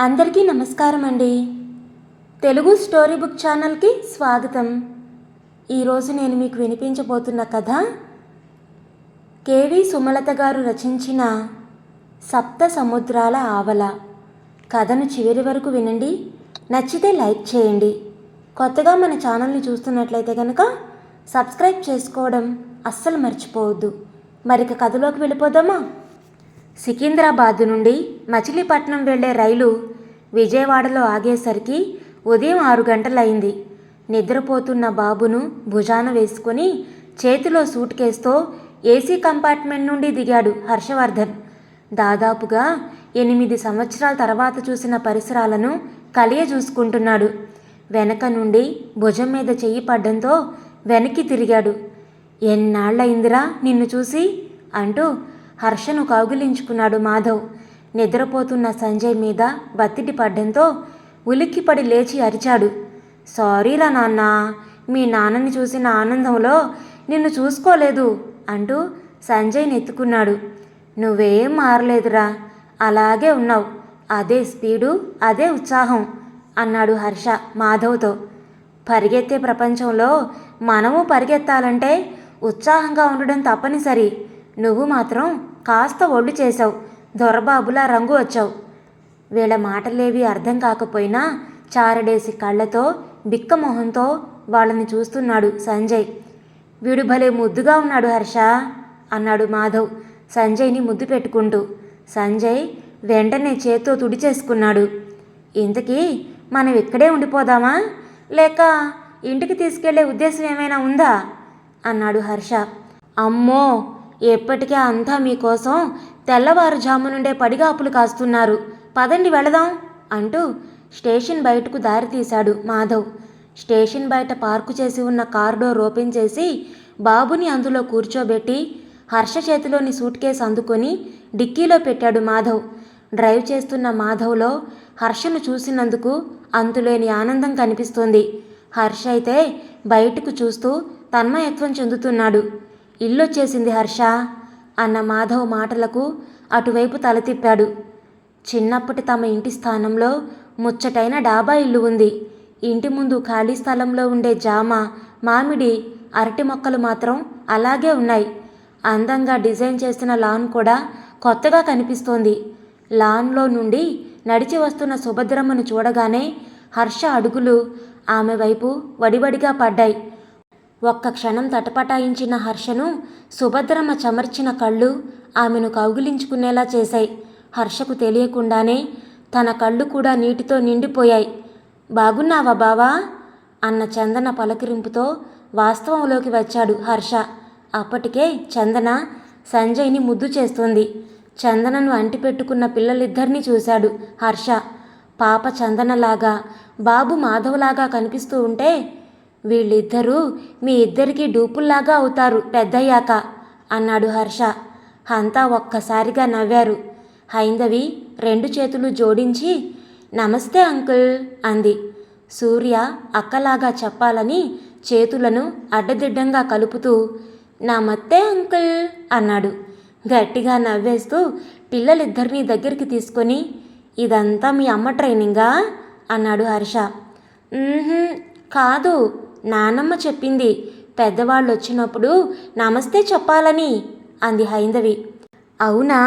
అందరికీ నమస్కారం అండి. తెలుగు స్టోరీ బుక్ ఛానల్కి స్వాగతం. ఈరోజు నేను మీకు వినిపించబోతున్న కథ కేవి సుమలత గారు రచించిన సప్త సముద్రాల ఆవల. కథను చివరి వరకు వినండి. నచ్చితే లైక్ చేయండి. కొత్తగా మన ఛానల్ని చూస్తున్నట్లయితే కనుక సబ్స్క్రైబ్ చేసుకోవడం అస్సలు మర్చిపోవద్దు. మరిక కథలోకి వెళ్ళిపోదామా? సికింద్రాబాద్ నుండి మచిలీపట్నం వెళ్ళే రైలు విజయవాడలో ఆగేసరికి ఉదయం ఆరు గంటలైంది. నిద్రపోతున్న బాబును భుజాన వేసుకుని చేతిలో సూట్ కేసుతో ఏసీ కంపార్ట్మెంట్ నుండి దిగాడు హర్షవర్ధన్. దాదాపుగా ఎనిమిది సంవత్సరాల తర్వాత చూసిన పరిసరాలను కలియ చూసుకుంటున్నాడు. వెనక నుండి భుజం మీద చెయ్యి పడ్డంతో వెనక్కి తిరిగాడు. ఎన్నాళ్ళయిందిరా నిన్ను చూసి? అంటూ హర్షను కౌగిలించుకున్నాడు మాధవ్. నిద్రపోతున్న సంజయ్ మీద బత్తిటి పడ్డంతో ఉలిక్కిపడి లేచి అరిచాడు. సారీరా నాన్న మీ నాన్నని చూసిన ఆనందంలో నిన్ను చూసుకోలేదు అంటూ సంజయ్ నెత్తుకున్నాడు నువ్వేం మారలేదురా అలాగే ఉన్నావు. అదే స్పీడు అదే ఉత్సాహం అన్నాడు హర్ష మాధవ్తో. పరిగెత్తే ప్రపంచంలో మనము పరిగెత్తాలంటే ఉత్సాహంగా ఉండడం తప్పనిసరి. నువ్వు మాత్రం కాస్త ఒళ్ళు చేసావు దొరబాబులా రంగు వచ్చావు. వీళ్ళ మాటలేవి అర్థం కాకపోయినా చారడేసి కళ్ళతో బిక్కమొహంతో వాళ్ళని చూస్తున్నాడు సంజయ్. వీడు భలే ముద్దుగా ఉన్నాడు హర్ష అన్నాడు మాధవ్ సంజయ్ని ముద్దు పెట్టుకుంటూ. సంజయ్ వెంటనే చేత్తో తుడిచేసుకున్నాడు ఇంతకీ మనం ఇక్కడే ఉండిపోదామా? లేక ఇంటికి తీసుకెళ్ళే ఉద్దేశం ఏమైనా ఉందా? అన్నాడు హర్ష. అమ్మో! ఎప్పటికే అంతా మీకోసం తెల్లవారుజాము నుండే పడిగాపులు కాస్తున్నారు. పదండి వెళదాం అంటూ స్టేషన్ బయటకు దారి తీశాడు మాధవ్. స్టేషన్ బయట పార్కు చేసి ఉన్న కార్ డోర్ ఓపెన్ చేసి బాబుని అందులో కూర్చోబెట్టి హర్ష చేతిలోని సూట్ కేసు అందుకొని డిక్కీలో పెట్టాడు మాధవ్. డ్రైవ్ చేస్తున్న మాధవ్లో హర్షను చూసినందుకు అంతులేని ఆనందం కనిపిస్తుంది. హర్ష అయితే బయటకు చూస్తూ తన్మయత్వం చెందుతున్నాడు. ఇల్లొచ్చేసింది హర్ష అన్న మాధవ్ మాటలకు అటువైపు తల తిప్పాడు. చిన్నప్పటి తమ ఇంటి స్థానంలో ముచ్చటైన డాబా ఇల్లు ఉంది. ఇంటి ముందు ఖాళీ స్థలంలో ఉండే జామ మామిడి అరటి మొక్కలు మాత్రం అలాగే ఉన్నాయి. అందంగా డిజైన్ చేసిన లాన్ కూడా కొత్తగా కనిపిస్తోంది. లాన్లో నుండి నడిచి వస్తున్న సుభద్రమ్మను చూడగానే హర్ష అడుగులు ఆమె వైపు వడివడిగా పడ్డాయి. ఒక్క క్షణం తటపటాయించిన హర్షను సుభద్రమ్మ చమర్చిన కళ్ళు ఆమెను కౌగిలించుకునేలా చేశాయి. హర్షకు తెలియకుండానే తన కళ్ళు కూడా నీటితో నిండిపోయాయి. బాగున్నావా బావా? అన్న చందన పలకరింపుతో వాస్తవంలోకి వచ్చాడు హర్ష. అప్పటికే చందన సంజయ్ని ముద్దు చేస్తుంది. చందనను అంటిపెట్టుకున్న పిల్లలిద్దరినీ చూశాడు హర్ష. పాప చందనలాగా బాబు మాధవ్లాగా కనిపిస్తూ ఉంటే వీళ్ళిద్దరూ మీ ఇద్దరికి డూపుల్లాగా అవుతారు పెద్దయ్యాక అన్నాడు హర్ష. అంతా ఒక్కసారిగా నవ్వారు. హైందవి రెండు చేతులు జోడించి నమస్తే అంకుల్ అంది. సూర్య అక్కలాగా చెప్పాలని చేతులను అడ్డదిడ్డంగా కలుపుతూ నమస్తే అంకుల్ అన్నాడు. గట్టిగా నవ్వేస్తూ పిల్లలిద్దరినీ దగ్గరికి తీసుకొని ఇదంతా మీ అమ్మ ట్రైనింగా? అన్నాడు హర్ష. కాదు. నానమ్మ చెప్పింది. పెద్దవాళ్ళు వచ్చినప్పుడు నమస్తే చెప్పాలని అంది హైందవి. అవునా?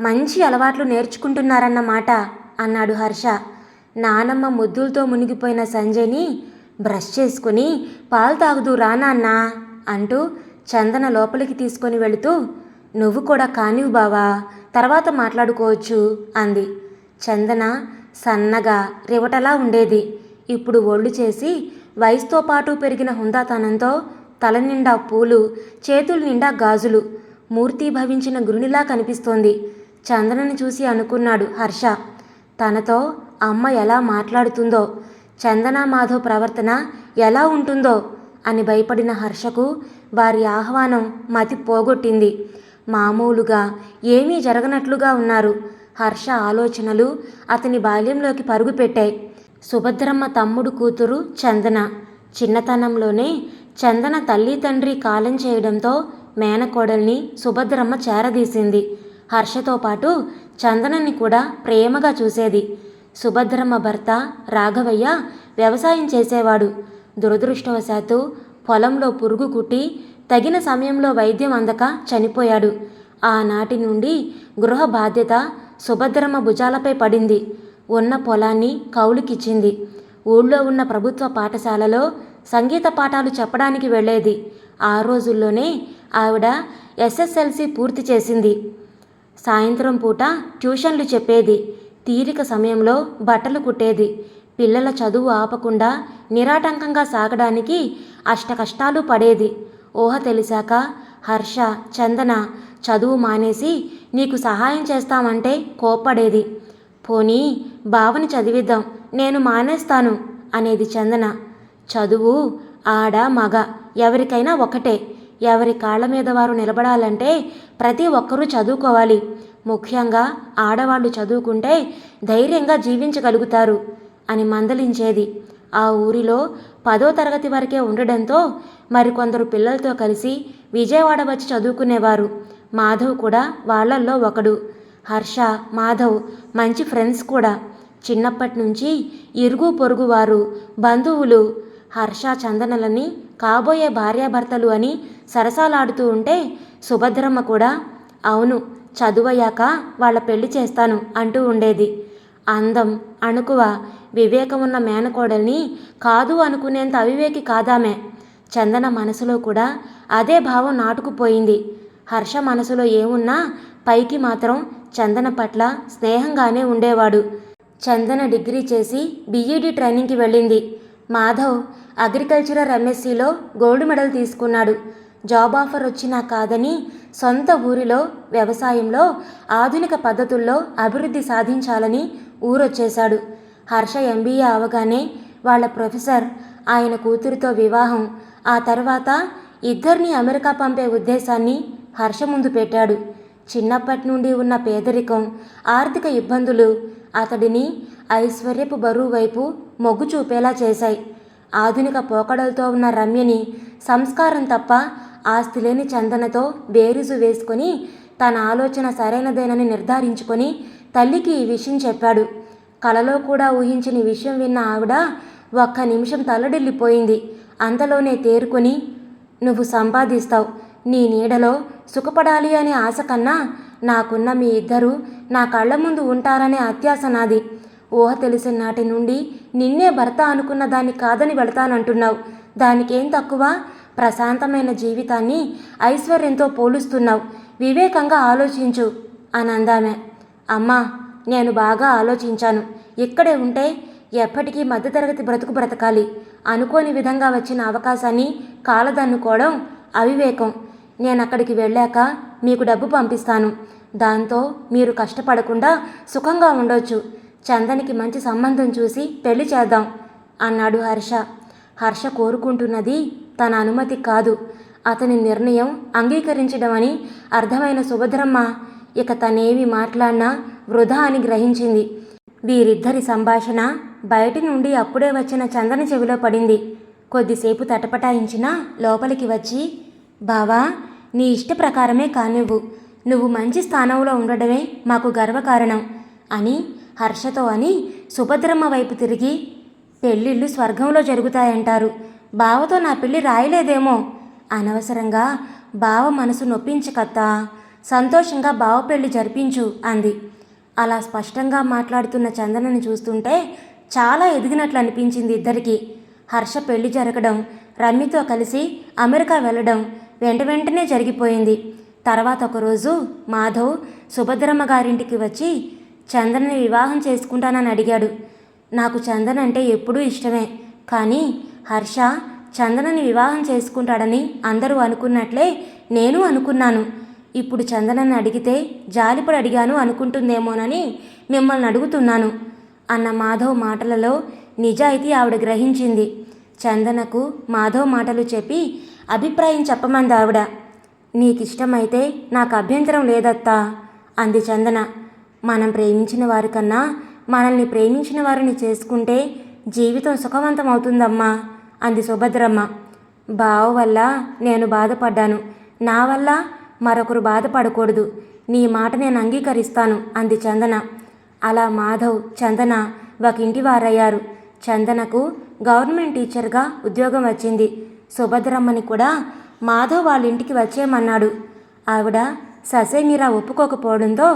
మంచి అలవాట్లు నేర్చుకుంటున్నారన్నమాట అన్నాడు హర్ష. నానమ్మ ముద్దులతో మునిగిపోయిన సంజయ్ని బ్రష్ చేసుకుని పాలు తాగుదు రానాన్నా అంటూ చందన లోపలికి తీసుకొని వెళుతూ నువ్వు కూడా కానివు బావా తర్వాత మాట్లాడుకోవచ్చు అంది. చందన సన్నగా రివటలా ఉండేది. ఇప్పుడు ఒళ్ళు చేసి వయసుతో పాటు పెరిగిన హుందాతనంతో తల నిండా పూలు చేతుల నిండా గాజులు మూర్తి భవించిన గురునిలా కనిపిస్తోంది. చందనని చూసి అనుకున్నాడు హర్ష. తనతో అమ్మ ఎలా మాట్లాడుతుందో చందన మాధవ్ ప్రవర్తన ఎలా ఉంటుందో అని భయపడిన హర్షకు వారి ఆహ్వానం మతి పోగొట్టింది. మామూలుగా ఏమీ జరగనట్లుగా ఉన్నారు. హర్ష ఆలోచనలు అతని బాల్యంలోకి పరుగుపెట్టాయి. సుభద్రమ్మ తమ్ముడు కూతురు చందన. చిన్నతనంలోనే చందన తల్లి తండ్రి కాలం చేయడంతో మేనకోడల్ని సుభద్రమ్మ చేరదీసింది. హర్షతో పాటు చందనని కూడా ప్రేమగా చూసేది. సుభద్రమ్మ భర్త రాఘవయ్య వ్యవసాయం చేసేవాడు. దురదృష్టవశాత్తు పొలంలో పురుగు కుట్టి తగిన సమయంలో వైద్యం అందక చనిపోయాడు. ఆనాటి నుండి గృహ బాధ్యత సుభద్రమ్మ భుజాలపై పడింది. ఉన్న పొలాన్ని కౌలుకిచ్చింది. ఊళ్ళో ఉన్న ప్రభుత్వ పాఠశాలలో సంగీత పాఠాలు చెప్పడానికి వెళ్ళేది ఆ రోజుల్లోనే ఆవిడ ఎస్ఎస్ఎల్సి పూర్తి చేసింది. సాయంత్రం పూట ట్యూషన్లు చెప్పేది. తీరిక సమయంలో బట్టలు కుట్టేది. పిల్లల చదువు ఆపకుండా నిరాటంకంగా సాగడానికి అష్టకష్టాలు పడేది. ఊహ తెలిసాక హర్ష చందన చదువు మానేసి నీకు సహాయం చేస్తామంటే కోప్పడేది. పోనీ బావని చదివిద్దాం నేను మానేస్తాను అనేది చందన. చదువు ఆడ మగ ఎవరికైనా ఒకటే. ఎవరి కాళ్ళ మీద వారు నిలబడాలంటే ప్రతి ఒక్కరూ చదువుకోవాలి. ముఖ్యంగా ఆడవాళ్ళు చదువుకుంటే ధైర్యంగా జీవించగలుగుతారు అని మందలించేది. ఆ ఊరిలో పదో తరగతి వరకే ఉండడంతో మరికొందరు పిల్లలతో కలిసి విజయవాడ వచ్చి చదువుకునేవారు. మాధవ్ కూడా వాళ్ళల్లో ఒకడు. హర్ష మాధవ్ మంచి ఫ్రెండ్స్ కూడా. చిన్నప్పటి నుంచి ఇరుగు పొరుగు వారు బంధువులు. హర్ష చందనలని కాబోయే భార్యాభర్తలు అని సరసాలాడుతూ ఉంటే సుభద్రమ్మ కూడా అవును చదువయ్యాక వాళ్ళ పెళ్ళి చేస్తాను అంటూ ఉండేది. అందం అణుకువ వివేకం ఉన్న మేనకోడల్ని కాదు అనుకునేంత అవివేకి కాదామే. చందన మనసులో కూడా అదే భావం నాటుకుపోయింది. హర్ష మనసులో ఏమున్నా పైకి మాత్రం చందన పట్ల స్నేహంగానే ఉండేవాడు. చందన డిగ్రీ చేసి బీఈడీ ట్రైనింగ్కి వెళ్ళింది. మాధవ్ అగ్రికల్చరల్ ఎంఎస్సిలో గోల్డ్ మెడల్ తీసుకున్నాడు. జాబ్ ఆఫర్ వచ్చినా కాదని సొంత ఊరిలో వ్యవసాయంలో ఆధునిక పద్ధతుల్లో అభివృద్ధి సాధించాలని ఊరొచ్చేశాడు. హర్ష ఎంబీఏ అవగానే వాళ్ళ ప్రొఫెసర్ ఆయన కూతురితో వివాహం. ఆ తర్వాత ఇద్దరిని అమెరికా పంపే ఉద్దేశాన్ని హర్ష ముందు పెట్టాడు. చిన్నప్పటి నుండి ఉన్న పేదరికం ఆర్థిక ఇబ్బందులు అతడిని ఐశ్వర్యపు బరువు వైపు మొగ్గు చూపేలా చేశాయి. ఆధునిక పోకడలతో ఉన్న రమ్యని సంస్కారం తప్ప ఆస్తి లేని చందనతో బేరుజు వేసుకొని తన ఆలోచన సరైనదేనని నిర్ధారించుకొని తల్లికి ఈ విషయం చెప్పాడు. కలలో కూడా ఊహించిన విషయం విన్న ఆవిడ ఒక్క నిమిషం తల్లడిల్లిపోయింది. అంతలోనే తేరుకొని నువ్వు సంపాదిస్తావు. నీ నీడలో సుఖపడాలి అనే ఆశ కన్నా నాకున్న మీ ఇద్దరు నా కళ్ళ ముందు ఉంటారనే అత్యాశ నాది. ఊహ తెలిసిన నాటి నుండి నిన్నే భర్త అనుకున్న దాన్ని కాదని వెళతానంటున్నావు. దానికేం తక్కువ? ప్రశాంతమైన జీవితాన్ని ఐశ్వర్యంతో పోలుస్తున్నావు. వివేకంగా ఆలోచించు అని అందామె అమ్మా నేను బాగా ఆలోచించాను. ఇక్కడే ఉంటే ఎప్పటికీ మధ్యతరగతి బ్రతుకు బ్రతకాలి. అనుకోని విధంగా వచ్చిన అవకాశాన్ని కాలదన్నుకోవడం అవివేకం. నేను అక్కడికి వెళ్ళాక మీకు డబ్బు పంపిస్తాను. దాంతో మీరు కష్టపడకుండా సుఖంగా ఉండొచ్చు. చందనికి మంచి సంబంధం చూసి పెళ్ళి చేద్దాం అన్నాడు హర్ష. హర్ష కోరుకుంటున్నది తన అనుమతి కాదు. అతని నిర్ణయం అంగీకరించడం అని అర్థమైన సుభద్రమ్మ ఇక తనేవి మాట్లాడినా వృధా అని గ్రహించింది. వీరిద్దరి సంభాషణ బయటి నుండి అప్పుడే వచ్చిన చందన చెవిలో పడింది. కొద్దిసేపు తటపటాయించినా లోపలికి వచ్చి బావా నీ ఇష్ట ప్రకారమే కానివ్వు. నువ్వు మంచి స్థానంలో ఉండడమే మాకు గర్వకారణం అని హర్షతో అని సుభద్రమ్మ వైపు తిరిగి పెళ్ళిళ్ళు స్వర్గంలో జరుగుతాయంటారు. బావతో నా పెళ్ళి రాయలేదేమో. అనవసరంగా బావ మనసు నొప్పించకత్తా సంతోషంగా బావ పెళ్ళి జరిపించు అంది. అలా స్పష్టంగా మాట్లాడుతున్న చందనని చూస్తుంటే చాలా ఎదిగినట్లు అనిపించింది ఇద్దరికి. హర్ష పెళ్ళి జరగడం రమ్మితో కలిసి అమెరికా వెళ్ళడం వెంట వెంటనే జరిగిపోయింది. తర్వాత ఒకరోజు మాధవ్ సుభద్రమ్మ గారింటికి వచ్చి చందనని వివాహం చేసుకుంటానని అడిగాడు. నాకు చందన్ అంటే ఎప్పుడూ ఇష్టమే. కానీ హర్ష చందనని వివాహం చేసుకుంటాడని అందరూ అనుకున్నట్లే నేను అనుకున్నాను. ఇప్పుడు చందనని అడిగితే జాలిపడి అడిగాను అనుకుంటుందేమోనని మిమ్మల్ని అడుగుతున్నాను అన్న మాధవ్ మాటలలో నిజాయితీ ఆవిడ గ్రహించింది. చందనకు మాధవ్ మాటలు చెప్పి అభిప్రాయం చెప్పమంది ఆవిడ. నీకిష్టమైతే నాకు అభ్యంతరం లేదత్తా అంది చందన. మనం ప్రేమించిన వారికన్నా మనల్ని ప్రేమించిన వారిని చేసుకుంటే జీవితం సుఖవంతం అవుతుందమ్మా అంది సుభద్రమ్మ. బావ వల్ల నేను బాధపడ్డాను. నా వల్ల మరొకరు బాధపడకూడదు. నీ మాట నేను అంగీకరిస్తాను అంది చందన. అలా మాధవ్ చందన ఒక ఇంటి వారయ్యారు చందనకు గవర్నమెంట్ టీచర్గా ఉద్యోగం వచ్చింది. సుభద్రమ్మని కూడా మాధవ్ వాళ్ళ ఇంటికి వచ్చేయమన్నాడు. ఆవిడ ససేమిరా ఒప్పుకోకపోవడంతో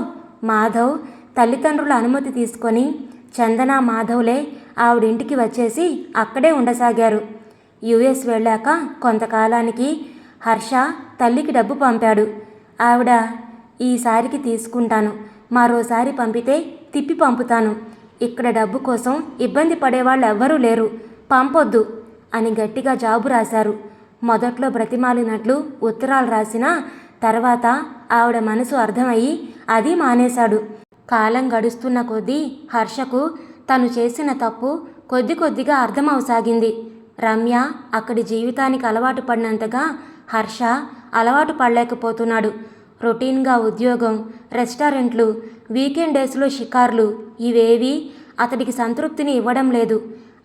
మాధవ్ తల్లిదండ్రుల అనుమతి తీసుకొని చందన మాధవ్లే ఆవిడింటికి వచ్చేసి అక్కడే ఉండసాగారు. యుఎస్ వెళ్ళాక కొంతకాలానికి హర్ష తల్లికి డబ్బు పంపాడు. ఆవిడ ఈసారికి తీసుకుంటాను. మరోసారి పంపితే తిప్పి పంపుతాను. ఇక్కడ డబ్బు కోసం ఇబ్బంది పడేవాళ్ళు ఎవ్వరూ లేరు. పంపొద్దు. అని గట్టిగా జాబు రాశారు. మొదట్లో బ్రతిమాలినట్లు ఉత్తరాలు రాసినా తర్వాత ఆవిడ మనసు అర్థమయ్యి అది మానేశాడు. కాలం గడుస్తున్న కొద్దీ హర్షకు తను చేసిన తప్పు కొద్ది కొద్దిగా అర్థమవసాగింది. రమ్య అక్కడి జీవితానికి అలవాటు పడినంతగా హర్ష అలవాటు పడలేకపోతున్నాడు. రొటీన్గా ఉద్యోగం రెస్టారెంట్లు వీకెండ్ డేస్లో షికార్లు ఇవేవీ అతడికి సంతృప్తిని ఇవ్వడం లేదు.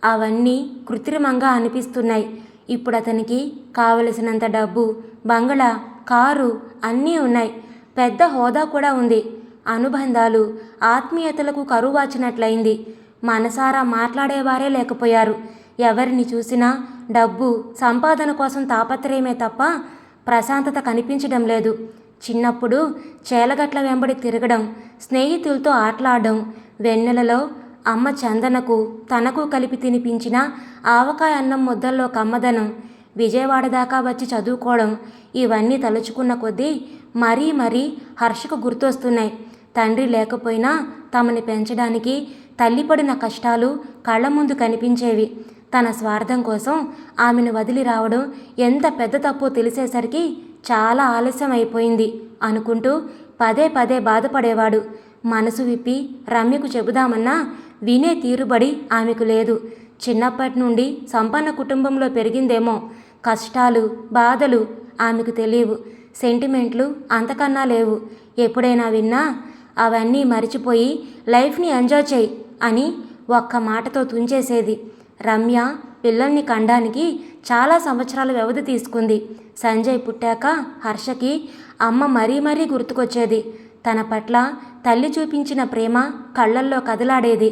అవన్నీ కృత్రిమంగా అనిపిస్తున్నాయి. ఇప్పుడు అతనికి కావలసినంత డబ్బు బంగళా కారు అన్నీ ఉన్నాయి. పెద్ద హోదా కూడా ఉంది. అనుబంధాలు ఆత్మీయతలకు కరువాచినట్లయింది. మనసారా మాట్లాడేవారే లేకపోయారు. ఎవరిని చూసినా డబ్బు సంపాదన కోసం తాపత్రయమే తప్ప ప్రశాంతత కనిపించడం లేదు. చిన్నప్పుడు చేలగట్ల వెంబడి తిరగడం స్నేహితులతో ఆటలాడడం వెన్నెలలో అమ్మ చందనకు తనకు కలిపి తినిపించిన ఆవకాయ అన్నం ముద్దల్లో కమ్మదనం విజయవాడ దాకా వచ్చి చదువుకోవడం ఇవన్నీ తలుచుకున్న కొద్దీ మరీ మరీ హర్షకు గుర్తొస్తున్నాయి. తండ్రి లేకపోయినా తమని పెంచడానికి తల్లిపడిన కష్టాలు కళ్ళ ముందు కనిపించేవి. తన స్వార్థం కోసం ఆమెను వదిలి రావడం ఎంత పెద్ద తప్పో తెలిసేసరికి చాలా ఆలస్యం అయిపోయింది అనుకుంటూ పదే పదే బాధపడేవాడు. మనసు విప్పి రమ్యకు చెబుదామన్నా వినే తీరుబడి ఆమెకు లేదు. చిన్నప్పటి నుండి సంపన్న కుటుంబంలో పెరిగిందేమో. కష్టాలు బాధలు ఆమెకు తెలియవు. సెంటిమెంట్లు అంతకన్నా లేవు. ఎప్పుడైనా విన్నా అవన్నీ మరిచిపోయి లైఫ్ని ఎంజాయ్ చేయి అని ఒక్క మాటతో తుంచేసేది. రమ్య పిల్లల్ని కండానికి చాలా సంవత్సరాల వ్యవధి తీసుకుంది. సంజయ్ పుట్టాక హర్షకి అమ్మ మరీ మరీ గుర్తుకొచ్చేది. తన పట్ల తల్లి చూపించిన ప్రేమ కళ్ళల్లో కదలాడేది.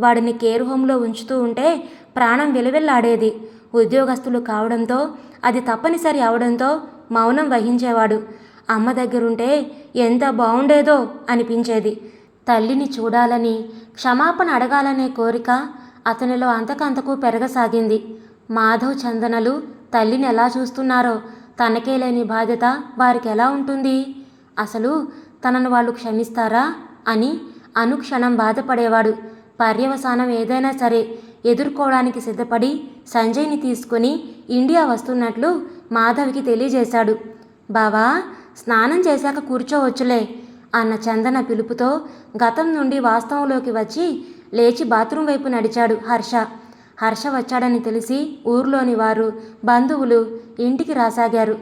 వాడిని కేర్ హోంలో ఉంచుతూ ఉంటే ప్రాణం వెలువెల్లాడేది. ఉద్యోగస్తులు కావడంతో అది తప్పనిసరి అవడంతో మౌనం వహించేవాడు. అమ్మ దగ్గరుంటే ఎంత బాగుండేదో అనిపించేది. తల్లిని చూడాలని క్షమాపణ అడగాలనే కోరిక అతనిలో అంతకంతకు పెరగసాగింది. మాధవ్ చందనలు తల్లిని ఎలా చూస్తున్నారో తనకే లేని బాధ్యత వారికి ఎలా ఉంటుంది? అసలు తనను వాళ్ళు క్షమిస్తారా అని అనుక్షణం బాధపడేవాడు. పర్యవసానం ఏదైనా సరే ఎదుర్కోవడానికి సిద్ధపడి సంజయ్ని తీసుకుని ఇండియా వస్తున్నట్లు మాధవికి తెలియజేశాడు. బావా స్నానం చేశాక కూర్చోవచ్చులే అన్న చందన పిలుపుతో గతం నుండి వాస్తవంలోకి వచ్చి లేచి బాత్రూం వైపు నడిచాడు హర్ష. హర్ష వచ్చాడని తెలిసి ఊర్లోని వారు బంధువులు ఇంటికి రాసాగారు.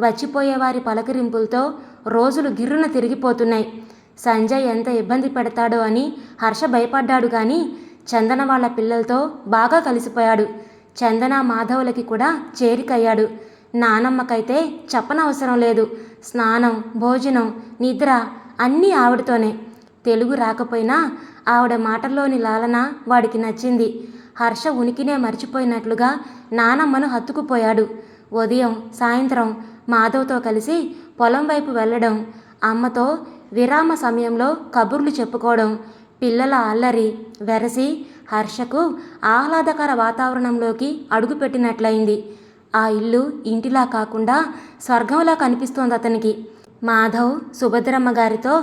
వచ్చిపోయే వారి పలకరింపులతో రోజులు గిర్రున తిరిగిపోతున్నాయి. సంజయ్ ఎంత ఇబ్బంది పెడతాడో అని హర్ష భయపడ్డాడు కానీ చందన వాళ్ళ పిల్లలతో బాగా కలిసిపోయాడు. చందన మాధవులకి కూడా చేరికయ్యాడు. నానమ్మకైతే చెప్పనవసరం లేదు. స్నానం భోజనం నిద్ర అన్నీ ఆవిడతోనే. తెలుగు రాకపోయినా ఆవిడ మాటల్లోని లాలన వాడికి నచ్చింది. హర్ష ఉనికినే మర్చిపోయినట్లుగా నానమ్మను హత్తుకుపోయాడు. ఉదయం సాయంత్రం మాధవ్తో కలిసి పొలం వైపు వెళ్ళడం అమ్మతో విరామ సమయంలో కబుర్లు చెప్పుకోవడం పిల్లల అల్లరి వెరసి హర్షకు ఆహ్లాదకర వాతావరణంలోకి అడుగుపెట్టినట్లయింది. ఆ ఇల్లు ఇంటిలా కాకుండా స్వర్గంలా కనిపిస్తోంది అతనికి. మాధవ్ సుభద్రమ్మ గారితో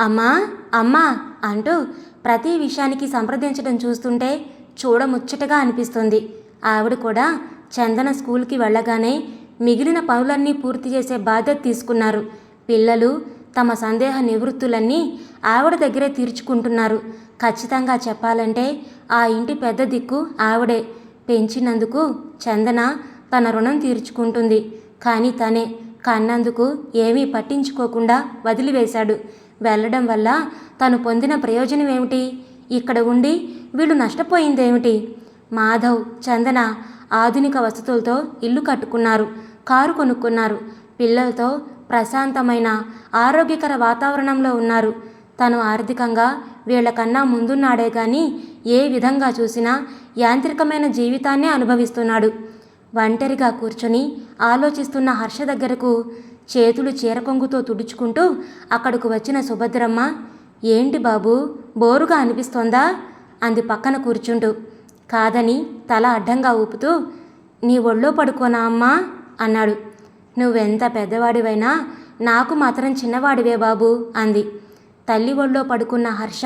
అమ్మా అమ్మా అంటూ ప్రతి విషయానికి సంప్రదించడం చూస్తుంటే చూడముచ్చటగా అనిపిస్తుంది. ఆవిడ కూడా చందన స్కూల్కి వెళ్ళగానే మిగిలిన పనులన్నీ పూర్తి చేసే బాధ్యత తీసుకున్నారు. పిల్లలు తమ సందేహ నివృత్తులన్నీ ఆవిడ దగ్గరే తీర్చుకుంటున్నారు. ఖచ్చితంగా చెప్పాలంటే ఆ ఇంటి పెద్ద దిక్కు ఆవిడే. పెంచినందుకు చందన తన రుణం తీర్చుకుంటుంది. కానీ తనే కన్నందుకు ఏమీ పట్టించుకోకుండా వదిలివేశాడు. వెళ్ళడం వల్ల తను పొందిన ప్రయోజనం ఏమిటి? ఇక్కడ ఉండి వీళ్ళు నష్టపోయిందేమిటి? మాధవ్ చందన ఆధునిక వసతులతో ఇల్లు కట్టుకున్నారు కారు కొనుక్కున్నారు. పిల్లలతో ప్రశాంతమైన ఆరోగ్యకర వాతావరణంలో ఉన్నారు. తను ఆర్థికంగా వీళ్ళకన్నా ముందున్నాడే కానీ ఏ విధంగా చూసినా యాంత్రికమైన జీవితాన్నే అనుభవిస్తున్నాడు. ఒంటరిగా కూర్చొని ఆలోచిస్తున్న హర్ష దగ్గరకు చేతులు చీరకొంగుతో తుడుచుకుంటూ అక్కడకు వచ్చిన సుభద్రమ్మ ఏంటి బాబు బోరుగా అనిపిస్తోందా? అంది పక్కన కూర్చుంటూ. కాదని తల అడ్డంగా ఊపుతూ నీ ఒళ్ళో పడుకోనా అమ్మా? అన్నాడు. నువ్వెంత పెద్దవాడివైనా నాకు మాత్రం చిన్నవాడివే బాబు అంది. తల్లి ఒళ్ళో పడుకున్న హర్ష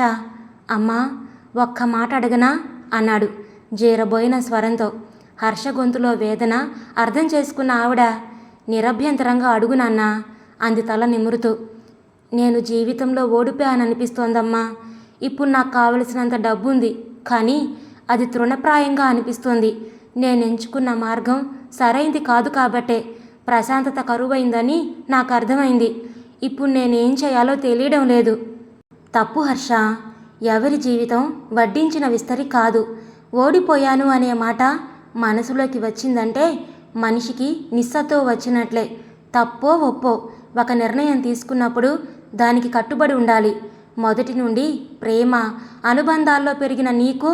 అమ్మా ఒక్క మాట అడగనా? అన్నాడు జీరబోయిన స్వరంతో. హర్ష గొంతులో వేదన అర్థం చేసుకున్న ఆవిడ నిరభ్యంతరంగా అడుగు నాన్న అంది తల నిమురుతూ. నేను జీవితంలో ఓడిపోయాననిపిస్తోందమ్మా. ఇప్పుడు నాకు కావలసినంత డబ్బు ఉంది కానీ అది తృణప్రాయంగా అనిపిస్తుంది. నేను ఎంచుకున్న మార్గం సరైంది కాదు కాబట్టే ప్రశాంతత కరువైందని నాకు అర్థమైంది. ఇప్పుడు నేనేం చేయాలో తెలియడం లేదు. తప్పు హర్ష ఎవరి జీవితం వడ్డించిన విస్తరి కాదు. ఓడిపోయాను అనే మాట మనసులోకి వచ్చిందంటే మనిషికి నిస్సతో వచ్చినట్లే. తప్పో ఒప్పో ఒక నిర్ణయం తీసుకున్నప్పుడు దానికి కట్టుబడి ఉండాలి. మొదటి నుండి ప్రేమ అనుబంధాల్లో పెరిగిన నీకు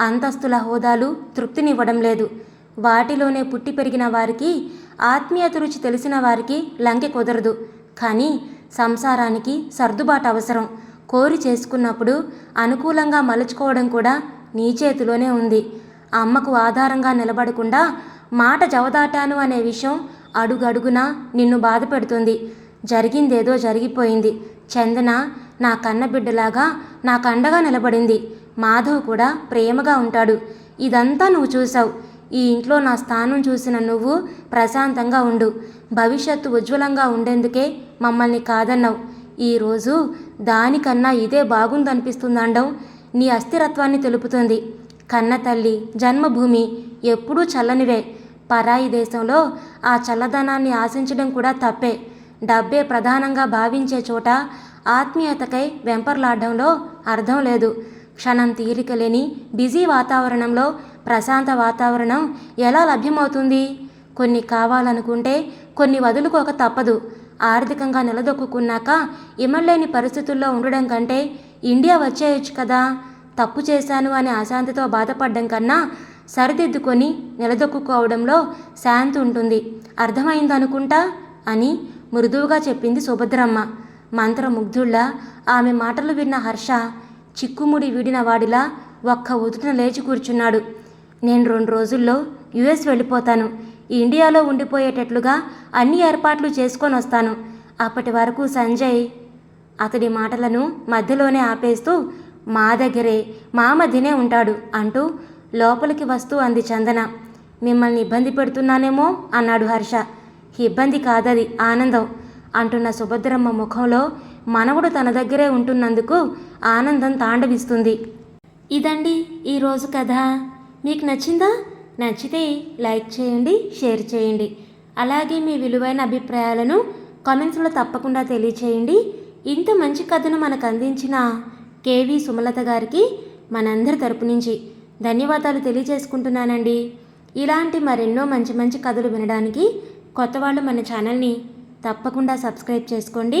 అంతస్తుల హోదాలు తృప్తినివ్వడం లేదు. వాటిలోనే పుట్టి పెరిగిన వారికి ఆత్మీయత రుచి తెలిసిన వారికి లంకె కుదరదు. కానీ సంసారానికి సర్దుబాటు అవసరం. కోరి చేసుకున్నప్పుడు అనుకూలంగా మలుచుకోవడం కూడా నీ చేతిలోనే ఉంది. అమ్మకు ఆధారంగా నిలబడకుండా మాట జవదాటాను అనే విషయం అడుగడుగునా నిన్ను బాధ పెడుతుంది. జరిగిందేదో జరిగిపోయింది. చందన నా కన్నబిడ్డలాగా నాకు అండగా నిలబడింది. మాధవ్ కూడా ప్రేమగా ఉంటాడు. ఇదంతా నువ్వు చూసావు ఈ ఇంట్లో నా స్థానం చూసిన నువ్వు ప్రశాంతంగా ఉండు. భవిష్యత్తు ఉజ్వలంగా ఉండేందుకే మమ్మల్ని కాదన్నావు. ఈరోజు దానికన్నా ఇదే బాగుందనిపిస్తుందండం నీ అస్థిరత్వాన్ని తెలుపుతుంది. కన్న తల్లి జన్మభూమి ఎప్పుడూ చల్లనివే. పరాయి దేశంలో ఆ చల్లదనాన్ని ఆశించడం కూడా తప్పే. డబ్బే ప్రధానంగా భావించే చోట ఆత్మీయతకై వెంపర్లాడడంలో అర్థం లేదు. క్షణం తీరిక లేని బిజీ వాతావరణంలో ప్రశాంత వాతావరణం ఎలా లభ్యమవుతుంది? కొన్ని కావాలనుకుంటే కొన్ని వదులుకోక తప్పదు. ఆర్థికంగా నిలదొక్కున్నాక ఇమల్లేని పరిస్థితుల్లో ఉండడం కంటే ఇండియా వచ్చేయచ్చు కదా. తప్పు చేశాను అనే అశాంతితో బాధపడడం కన్నా సరిదిద్దుకొని నిలదొక్కుకోవడంలో శాంతి ఉంటుంది. అర్థమైందనుకుంటా? అని మృదువుగా చెప్పింది సుభద్రమ్మ. మంత్రముగ్ధుళ్ళ ఆమె మాటలు విన్న హర్ష చిక్కుముడి వీడిన వాడిలా ఒక్క ఉదుటిన లేచి కూర్చున్నాడు. నేను రెండు రోజుల్లో యుఎస్ వెళ్ళిపోతాను. ఇండియాలో ఉండిపోయేటట్లుగా అన్ని ఏర్పాట్లు చేసుకొని వస్తాను. అప్పటి వరకు సంజయ్ అతడి మాటలను మధ్యలోనే ఆపేస్తూ మా దగ్గరే మా మధ్యనే ఉంటాడు అంటూ లోపలికి వస్తూ అంది చందన. మిమ్మల్ని ఇబ్బంది పెడుతున్నానేమో అన్నాడు హర్ష. ఇబ్బంది కాదది ఆనందం అంటున్న సుభద్రమ్మ ముఖంలో మనవడు తన దగ్గరే ఉంటున్నందుకు ఆనందం తాండవిస్తుంది. ఇదండి ఈరోజు కథ. మీకు నచ్చిందా? నచ్చితే లైక్ చేయండి షేర్ చేయండి. అలాగే మీ విలువైన అభిప్రాయాలను కామెంట్స్లో తప్పకుండా తెలియచేయండి. ఇంత మంచి కథను మనకు అందించిన కేవి సుమలత గారికి మనందరి తరపు నుంచి ధన్యవాదాలు తెలియజేసుకుంటున్నానండి. ఇలాంటి మరెన్నో మంచి మంచి కథలు వినడానికి కొత్త వాళ్ళు మన ఛానల్ని తప్పకుండా సబ్స్క్రైబ్ చేసుకోండి.